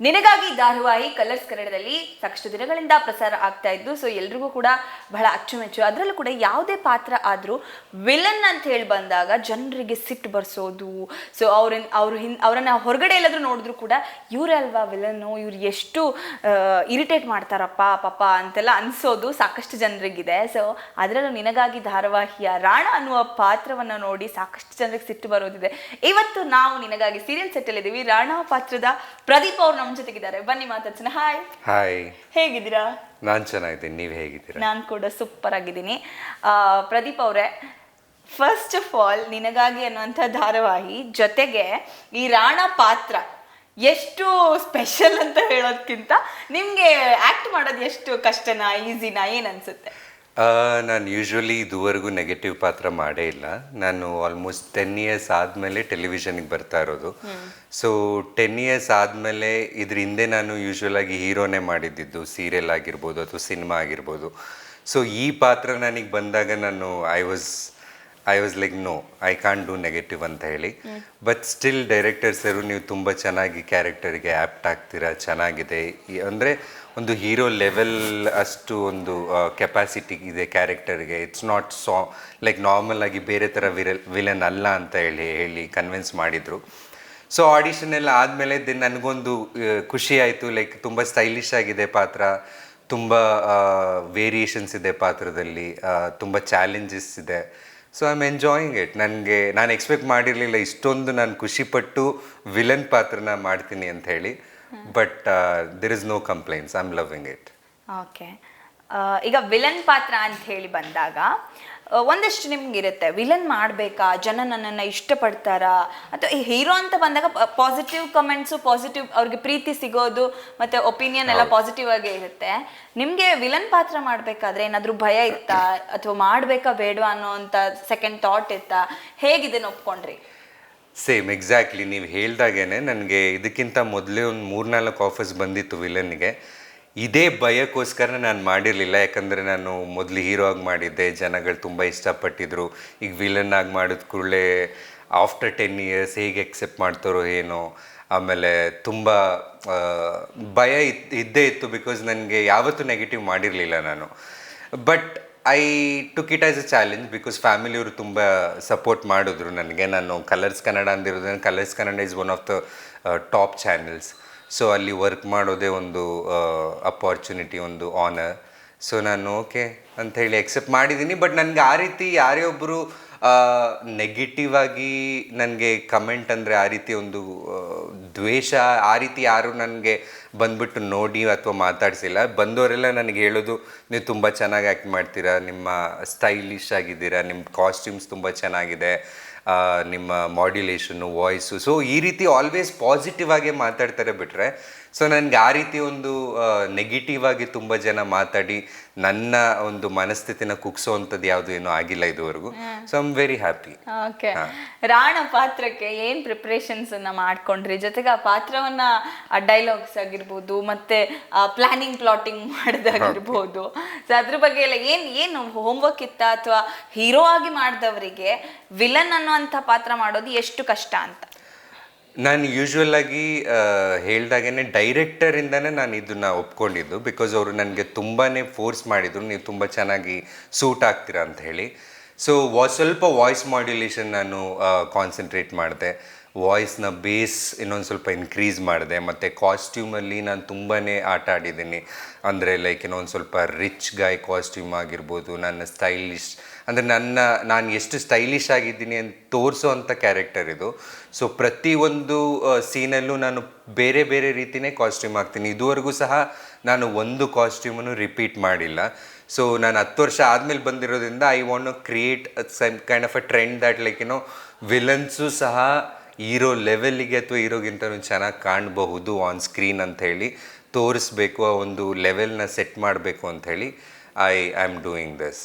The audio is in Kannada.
ನಿನಗಾಗಿ ಧಾರಾವಾಹಿ ಕಲರ್ಸ್ ಕನ್ನಡದಲ್ಲಿ ಸಾಕಷ್ಟು ದಿನಗಳಿಂದ ಪ್ರಸಾರ ಆಗ್ತಾ ಇದ್ದು ಸೊ ಎಲ್ರಿಗೂ ಕೂಡ ಬಹಳ ಅಚ್ಚುಮೆಚ್ಚು. ಅದರಲ್ಲೂ ಕೂಡ ಯಾವುದೇ ಪಾತ್ರ ಆದರೂ ವಿಲನ್ ಅಂತ ಹೇಳಿ ಬಂದಾಗ ಜನರಿಗೆ ಸಿಟ್ಟು ಬರ್ಸೋದು. ಸೊ ಅವ್ರ, ಅವ್ರು ಹಿನ್ ಅವರನ್ನ ಹೊರಗಡೆ ಎಲ್ಲಾದರೂ ನೋಡಿದ್ರು ಕೂಡ ಇವರೇ ಅಲ್ವಾ ವಿಲನ್ನು ಇವ್ರು ಎಷ್ಟು ಇರಿಟೇಟ್ ಮಾಡ್ತಾರಪ್ಪ, ಪಾಪ ಅಂತೆಲ್ಲ ಅನಿಸೋದು ಸಾಕಷ್ಟು ಜನರಿಗಿದೆ. ಸೊ ಅದರಲ್ಲೂ ನಿನಗಾಗಿ ಧಾರಾವಾಹಿಯ ರಾಣ ಅನ್ನುವ ಪಾತ್ರವನ್ನು ನೋಡಿ ಸಾಕಷ್ಟು ಜನರಿಗೆ ಸಿಟ್ಟು ಬರೋದಿದೆ. ಇವತ್ತು ನಾವು ನಿನಗಾಗಿ ಸೀರಿಯಲ್ ಸೆಟ್ಟಲ್ಲಿದ್ದೀವಿ ರಾಣ ಪಾತ್ರದ ಪ್ರದೀಪ್ ಅವ್ರು ನಮ್ಮ ಜೊತೆಗಿದ್ದಾರೆ. ಬನ್ನಿ ಮಾತಾಡ್ಸೋಣ. ಹಾಯ್ ಹಾಯ್ ಹೇಗಿದ್ದೀರಾ? ನಾನು ಚೆನ್ನಾಗಿದ್ದೀನಿ. ನೀವು ಹೇಗಿದ್ದೀರಾ? ನಾನು ಕೂಡ ಸೂಪರ್ ಆಗಿದ್ದೀನಿ. ಆ, ಪ್ರದೀಪ್ ಅವರೇ ಫಸ್ಟ್ ಆಫ್ ಆಲ್ ನಿನಗಾಗಿ ಅನ್ನುವಂಥ ಧಾರಾವಾಹಿ ಜೊತೆಗೆ ಈ ರಾಣ ಪಾತ್ರ ಎಷ್ಟು ಸ್ಪೆಷಲ್ ಅಂತ ಹೇಳೋದ್ಕಿಂತ ನಿಮಗೆ ಆಕ್ಟ್ ಮಾಡೋದು ಎಷ್ಟು ಕಷ್ಟನಾ ಈಸಿನಾ ಏನು ಅನ್ಸುತ್ತೆ? ನಾನು ಯೂಶ್ವಲಿ ಇದುವರೆಗೂ ನೆಗೆಟಿವ್ ಪಾತ್ರ ಮಾಡೇ ಇಲ್ಲ. ನಾನು ಆಲ್ಮೋಸ್ಟ್ ಟೆನ್ ಇಯರ್ಸ್ ಆದಮೇಲೆ ಟೆಲಿವಿಷನ್ಗೆ ಬರ್ತಾ ಇರೋದು. ಸೊ ಟೆನ್ ಇಯರ್ಸ್ ಆದಮೇಲೆ ಇದ್ರ ಹಿಂದೆ ನಾನು ಯೂಶ್ವಲಾಗಿ ಹೀರೋನೇ ಮಾಡಿದ್ದಿದ್ದು ಸೀರಿಯಲ್ ಆಗಿರ್ಬೋದು ಅಥವಾ ಸಿನಿಮಾ ಆಗಿರ್ಬೋದು. ಸೊ ಈ ಪಾತ್ರ ನನಗೆ ಬಂದಾಗ ನಾನು I was I was like no I can't do negative ಅಂತ ಹೇಳಿ. ಬಟ್ ಸ್ಟಿಲ್ ಡೈರೆಕ್ಟರ್ಸರು ನೀವು ತುಂಬ ಚೆನ್ನಾಗಿ ಕ್ಯಾರೆಕ್ಟರ್ಗೆ ಆ್ಯಪ್ಟ್ ಆಗ್ತೀರಾ ಚೆನ್ನಾಗಿದೆ. ಅಂದರೆ ಒಂದು ಹೀರೋ ಲೆವೆಲ್ ಅಷ್ಟು ಒಂದು ಕೆಪಾಸಿಟಿ ಇದೆ ಕ್ಯಾರೆಕ್ಟರ್ಗೆ it's not so like normal ಆಗಿ ಬೇರೆ ಥರ ವಿರಲ್ ವಿಲನ್ ಅಲ್ಲ ಅಂತ ಹೇಳಿ ಹೇಳಿ ಕನ್ವಿನ್ಸ್ ಮಾಡಿದರು. ಸೊ ಆಡಿಷನ್ ಎಲ್ಲ ಆದಮೇಲೆ ದೆನ್ ನನಗೊಂದು ಖುಷಿ ಆಯಿತು. ಲೈಕ್ ತುಂಬ ಸ್ಟೈಲಿಶ್ ಆಗಿದೆ ಪಾತ್ರ. ತುಂಬ ವೇರಿಯೇಷನ್ಸ್ ಇದೆ ಪಾತ್ರದಲ್ಲಿ. ತುಂಬ ಚಾಲೆಂಜಸ್ ಇದೆ. So I am enjoying it ನನಗೆ, ನಾನು ಎಕ್ಸ್ಪೆಕ್ಟ್ ಮಾಡಿರಲಿಲ್ಲ ಇಷ್ಟೊಂದು ನಾನು ಖುಷಿಪಟ್ಟು ವಿಲನ್ ಪಾತ್ರನ ಮಾಡ್ತೀನಿ ಅಂತ ಹೇಳಿ. But there is no complaints I am loving it okay ಈಗ ವಿಲನ್ ಪಾತ್ರ ಅಂತ ಹೇಳಿ ಬಂದಾಗ ಆ, ಒಂದಷ್ಟು ನಿಮ್ಗೆ ಇರುತ್ತೆ ವಿಲನ್ ಮಾಡಬೇಕಾ? ಜನ ನನ್ನನ್ನು ಇಷ್ಟಪಡ್ತಾರಾ? ಅಥವಾ ಈ ಹೀರೋ ಅಂತ ಬಂದಾಗ ಪಾಸಿಟಿವ್ ಕಮೆಂಟ್ಸು ಪಾಸಿಟಿವ್ ಅವ್ರಿಗೆ ಪ್ರೀತಿ ಸಿಗೋದು ಮತ್ತೆ ಒಪಿನಿಯನ್ ಎಲ್ಲ ಪಾಸಿಟಿವ್ ಆಗೇ ಇರುತ್ತೆ. ನಿಮಗೆ ವಿಲನ್ ಪಾತ್ರ ಮಾಡಬೇಕಾದ್ರೆ ಏನಾದರೂ ಭಯ ಇತ್ತಾ? ಅಥವಾ ಮಾಡಬೇಕಾ ಬೇಡವಾ ಅನ್ನೋ ಅಂತ ಸೆಕೆಂಡ್ ಥಾಟ್ ಇತ್ತಾ? ಹೇಗಿದೆ ಒಪ್ಕೊಂಡ್ರಿ ಸೇಮ್ ಎಕ್ಸಾಕ್ಟ್ಲಿ ನೀವು ಹೇಳ್ದಾಗೇನೆ ನನಗೆ ಇದಕ್ಕಿಂತ ಮೊದಲೇ ಒಂದು ಮೂರ್ನಾಲ್ಕು ಆಫರ್ಸ್ ಬಂದಿತ್ತು ವಿಲನ್ಗೆ ಇದೇ ಭಯಕ್ಕೋಸ್ಕರ ನಾನು ಮಾಡಿರಲಿಲ್ಲ. ಯಾಕಂದರೆ ನಾನು ಮೊದಲು ಹೀರೋ ಆಗಿ ಮಾಡಿದ್ದೆ. ಜನಗಳು ತುಂಬ ಇಷ್ಟಪಟ್ಟಿದ್ರು. ಈಗ ವಿಲನ್ ಆಗಿ ಮಾಡಿದ ಕೂಡಲೇ ಆಫ್ಟರ್ ಟೆನ್ ಇಯರ್ಸ್ ಹೇಗೆ ಎಕ್ಸೆಪ್ಟ್ ಮಾಡ್ತಾರೋ ಏನೋ. ಆಮೇಲೆ ತುಂಬ ಭಯ ಇದ್ದೇ ಇತ್ತು ಬಿಕಾಸ್ ನನಗೆ ಯಾವತ್ತೂ ನೆಗೆಟಿವ್ ಮಾಡಿರಲಿಲ್ಲ ನಾನು. But I took it as a challenge because ಫ್ಯಾಮಿಲಿಯವರು ತುಂಬ ಸಪೋರ್ಟ್ ಮಾಡಿದ್ರು ನನಗೆ. ನಾನು Colors Kannada ಅಂದಿರೋದ್ರಿಂದ Colors Kannada is one of the top channels so ಅಲ್ಲಿ ವರ್ಕ್ ಮಾಡೋದೇ ಒಂದು ಅಪಾರ್ಚುನಿಟಿ ಒಂದು ಆನರ್ ಸೊ ನಾನು ಓಕೆ ಅಂತ ಹೇಳಿ ಎಕ್ಸೆಪ್ಟ್ ಮಾಡಿದ್ದೀನಿ. ಬಟ್ ನನಗೆ ಆ ರೀತಿ ಯಾರೇ ಒಬ್ಬರು ನೆಗೆಟಿವ್ ಆಗಿ ನನಗೆ ಕಮೆಂಟ್ ಅಂದರೆ ಆ ರೀತಿ ಒಂದು ದ್ವೇಷ, ಆ ರೀತಿ ಯಾರು ನನಗೆ ಬಂದ್ಬಿಟ್ಟು ನೋಡಿ ಅಥವಾ ಮಾತಾಡಿಸಿಲ್ಲ. ಬಂದವರೆಲ್ಲ ನನಗೆ ಹೇಳೋದು, ನೀವು ತುಂಬ ಚೆನ್ನಾಗಿ ಆ್ಯಕ್ಟ್ ಮಾಡ್ತೀರಾ, ನಿಮ್ಮ ಸ್ಟೈಲಿಶ್ ಆಗಿದ್ದೀರಾ, ನಿಮ್ಮ ಕಾಸ್ಟ್ಯೂಮ್ಸ್ ತುಂಬ ಚೆನ್ನಾಗಿದೆ ನಿಮ್ಮ ಮಾಡ್ಯುಲೇಷನ್ನು ವಾಯ್ಸು ಸೊ ಈ ರೀತಿ ಆಲ್ವೇಸ್ ಪಾಸಿಟಿವ್ ಆಗೇ ಮಾತಾಡ್ತಾರೆ ಬಿಟ್ರೆ ಸೊ ನನಗೆ ಆ ರೀತಿ ಒಂದು ನೆಗೆಟಿವ್ ಆಗಿ ತುಂಬ ಜನ ಮಾತಾಡಿ ನನ್ನ ಒಂದು ಮನಸ್ಥಿತಿನ ಕುಗ್ಸೋವಂಥದ್ದು ಯಾವುದು ಏನೂ ಆಗಿಲ್ಲ ಇದುವರೆಗೂ. So I'm very happy okay Rana ಪಾತ್ರಕ್ಕೆ ಏನ್ ಪ್ರಿಪ್ರೇಷನ್ಸ್ ಅನ್ನ ಮಾಡ್ಕೊಂಡ್ರಿ? ಜೊತೆಗೆ ಆ ಪಾತ್ರವನ್ನ ಡೈಲಾಗ್ಸ್ ಆಗಿರ್ಬೋದು ಮತ್ತೆ ಪ್ಲಾನಿಂಗ್ ಪ್ಲಾಟಿಂಗ್ ಮಾಡೋದಾಗಿರ್ಬೋದು ಸೊ ಅದ್ರ ಬಗ್ಗೆ ಎಲ್ಲ ಏನ್ ಏನು ಹೋಮ್ವರ್ಕ್ ಇತ್ತ ಅಥವಾ ಹೀರೋ ಆಗಿ ಮಾಡಿದವರಿಗೆ ವಿಲನ್ ಅನ್ನುವಂಥ ಪಾತ್ರ ಮಾಡೋದು ಎಷ್ಟು ಕಷ್ಟ ಅಂತ? ನಾನು ಯೂಶ್ವಲ್ ಆಗಿ ಹೇಳ್ದಾಗೇನೆ ಡೈರೆಕ್ಟರಿಂದನೇ ನಾನು ಇದನ್ನ ಒಪ್ಕೊಂಡಿದ್ದು. ಬಿಕಾಸ್ ಅವರು ನನಗೆ ತುಂಬಾ ಫೋರ್ಸ್ ಮಾಡಿದರು. ನೀವು ತುಂಬ ಚೆನ್ನಾಗಿ ಸೂಟ್ ಆಗ್ತೀರಾ ಅಂತ ಹೇಳಿ. ಸೊ ವಾ, ಸ್ವಲ್ಪ ವಾಯ್ಸ್ ಮಾಡ್ಯುಲೇಷನ್ ನಾನು ಕಾನ್ಸಂಟ್ರೇಟ್ ಮಾಡಿದೆ. ವಾಯ್ಸ್ನ ಬೇಸ್ ಇನ್ನೊಂದು ಸ್ವಲ್ಪ ಇನ್ಕ್ರೀಸ್ ಮಾಡಿದೆ. ಮತ್ತು ಕಾಸ್ಟ್ಯೂಮಲ್ಲಿ ನಾನು ತುಂಬಾ ಆಟ ಆಡಿದ್ದೀನಿ. ಅಂದರೆ ಲೈಕ್ ಇನ್ನೊಂದು ಸ್ವಲ್ಪ ರಿಚ್ ಗಾಯ್ ಕಾಸ್ಟ್ಯೂಮ್ ಆಗಿರ್ಬೋದು, ನನ್ನ ಸ್ಟೈಲಿಶ್ ಅಂದರೆ ನನ್ನ, ನಾನು ಎಷ್ಟು ಸ್ಟೈಲಿಶ್ ಆಗಿದ್ದೀನಿ ಅಂತ ತೋರಿಸೋ ಅಂಥ ಕ್ಯಾರೆಕ್ಟರ್ ಇದು. ಸೊ ಪ್ರತಿಯೊಂದು ಸೀನಲ್ಲೂ ನಾನು ಬೇರೆ ಬೇರೆ ರೀತಿಯೇ ಕಾಸ್ಟ್ಯೂಮ್ ಹಾಕ್ತೀನಿ. ಇದುವರೆಗೂ ಸಹ ನಾನು ಒಂದು ಕಾಸ್ಟ್ಯೂಮನ್ನು ರಿಪೀಟ್ ಮಾಡಿಲ್ಲ. ಸೊ ನಾನು ಹತ್ತು ವರ್ಷ ಆದಮೇಲೆ ಬಂದಿರೋದ್ರಿಂದ I want create some kind of a trend that like ಏನೋ ವಿಲನ್ಸು ಸಹ ಹೀರೋ ಲೆವೆಲ್ಲಿಗೆ ಅಥವಾ ಹೀರೋಗಿಂತನೂ ಚೆನ್ನಾಗಿ ಕಾಣಬಹುದು ಆನ್ ಸ್ಕ್ರೀನ್ ಅಂತ ಹೇಳಿ ತೋರಿಸ್ಬೇಕು ಆ ಒಂದು ಲೆವೆಲ್ನ ಸೆಟ್ ಮಾಡಬೇಕು ಅಂತ ಹೇಳಿ I I am doing this